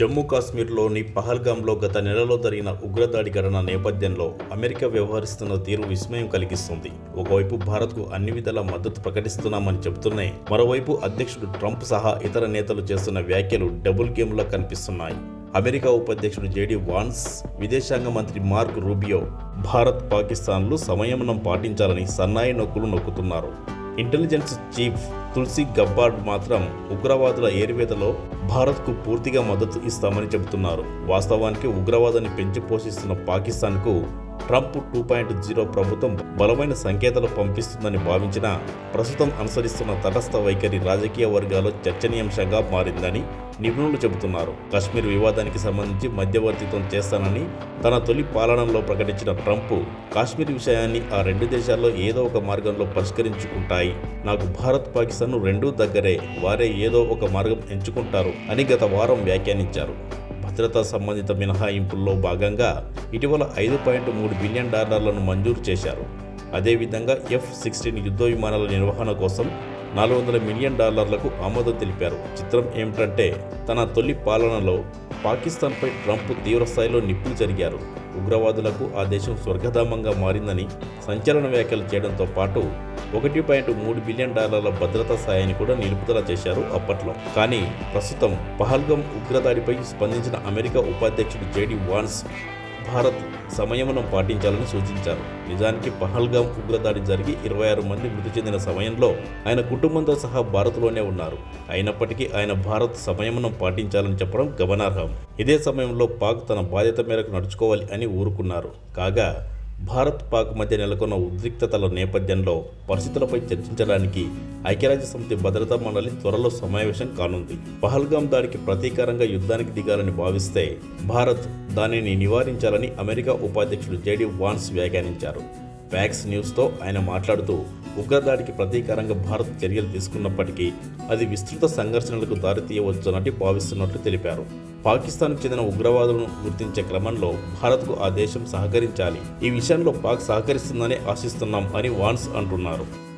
జమ్మూ కాశ్మీర్లోని పహల్గామ్లో గత నెలలో జరిగిన ఉగ్రదాడి ఘటన నేపథ్యంలో అమెరికా వ్యవహరిస్తున్న తీరు విస్మయం కలిగిస్తుంది. ఒకవైపు భారత్కు అన్ని విధాల మద్దతు ప్రకటిస్తున్నామని చెబుతున్నాయి మరోవైపు అధ్యక్షుడు ట్రంప్ సహా ఇతర నేతలు చేస్తున్న వ్యాఖ్యలు డబుల్ గేమ్లా కనిపిస్తున్నాయి. అమెరికా ఉపాధ్యక్షుడు జేడీ వాన్స్ విదేశాంగ మంత్రి మార్క్ రూబియో భారత్ పాకిస్తాన్లు సంయమనం పాటించాలని సన్నాయి నొక్కులు నొక్కుతున్నారు. ఇంటెలిజెన్స్ చీఫ్ తుల్సి గబ్బార్డ్ మాత్రం ఉగ్రవాదుల ఏరివేతలో భారత్కు పూర్తిగా మద్దతు ఇస్తామని చెబుతున్నారు. వాస్తవానికి ఉగ్రవాదాన్ని పెంచి పోషిస్తున్న పాకిస్తాన్కు ట్రంప్ టూ పాయింట్ జీరో ప్రభుత్వం బలమైన సంకేతాలు పంపిస్తుందని భావించిన ప్రస్తుతం అనుసరిస్తున్న తటస్థ వైఖరి రాజకీయ వర్గాల్లో చర్చనీయాంశంగా మారిందని నిపుణులు చెబుతున్నారు. కాశ్మీర్ వివాదానికి సంబంధించి మధ్యవర్తిత్వం చేస్తానని తన తొలి పాలనలో ప్రకటించిన ట్రంప్ కాశ్మీర్ విషయాన్ని ఆ రెండు దేశాల్లో ఏదో ఒక మార్గంలో పరిష్కరించుకుంటాయి. నాకు భారత్ పాకిస్తాన్ రెండూ దగ్గరే వారే ఏదో ఒక మార్గం ఎంచుకుంటారు అని గత వారం వ్యాఖ్యానించారు. భద్రతా సంబంధిత మినహాయింపుల్లో భాగంగా ఇటీవల ఐదు పాయింట్ మూడు బిలియన్ డాలర్లను మంజూరు చేశారు. అదేవిధంగా ఎఫ్ సిక్స్టీన్ యుద్ధ విమానాల నిర్వహణ కోసం నాలుగు వందల మిలియన్ డాలర్లకు ఆమోదం తెలిపారు. చిత్రం ఏమిటంటే తన తొలి పాలనలో పాకిస్తాన్పై ట్రంప్ తీవ్రస్థాయిలో నిప్పులు జరిగారు. ఉగ్రవాదులకు ఆ దేశం స్వర్గధామంగా మారిందని సంచలన వ్యాఖ్యలు చేయడంతో పాటు ఒకటి పాయింట్ మూడు బిలియన్ డాలర్ల భద్రతా సాయాన్ని కూడా నిలుపుదల చేశారు అప్పట్లో. కానీ ప్రస్తుతం పహల్గం ఉగ్రదాడిపై స్పందించిన అమెరికా ఉపాధ్యక్షుడు జేడీ వాన్స్ భారత్ సంయమనం పాటించాలని సూచించారు. నిజానికి పహల్గాం ఉగ్రదాడి జరిగి ఇరవై ఆరు మంది మృతి చెందిన సమయంలో ఆయన కుటుంబంతో సహా భారత్లోనే ఉన్నారు. అయినప్పటికీ ఆయన భారత్ సంయమనం పాటించాలని చెప్పడం గమనార్హం. ఇదే సమయంలో పాక్ తన బాధ్యత మేరకు నడుచుకోవాలి అని ఊరుకున్నారు. కాగా భారత్ పాక్ మధ్య నెలకొన్న ఉద్రిక్తతల నేపథ్యంలో పరిస్థితులపై చర్చించడానికి ఐక్యరాజ్య సమితి భద్రతా మండలి త్వరలో సమావేశం కానుంది. పహల్గాం దాడికి ప్రతీకారంగా యుద్ధానికి దిగాలని భావిస్తే భారత్ దానిని నివారించాలని అమెరికా ఉపాధ్యక్షుడు జేడీ వాన్స్ వ్యాఖ్యానించారు. ఫ్యాక్స్ న్యూస్తో ఆయన మాట్లాడుతూ ఉగ్రదాడికి ప్రతీకారంగా భారత్ చర్యలు తీసుకున్నప్పటికీ అది విస్తృత సంఘర్షణలకు దారితీయవచ్చునని భావిస్తున్నట్లు తెలిపారు. పాకిస్తాన్కు చెందిన ఉగ్రవాదులను గుర్తించే క్రమంలో భారత్కు ఆ దేశం సహకరించాలి. ఈ విషయంలో పాక్ సహకరిస్తుందని ఆశిస్తున్నాం అని వాన్స్ అంటున్నారు.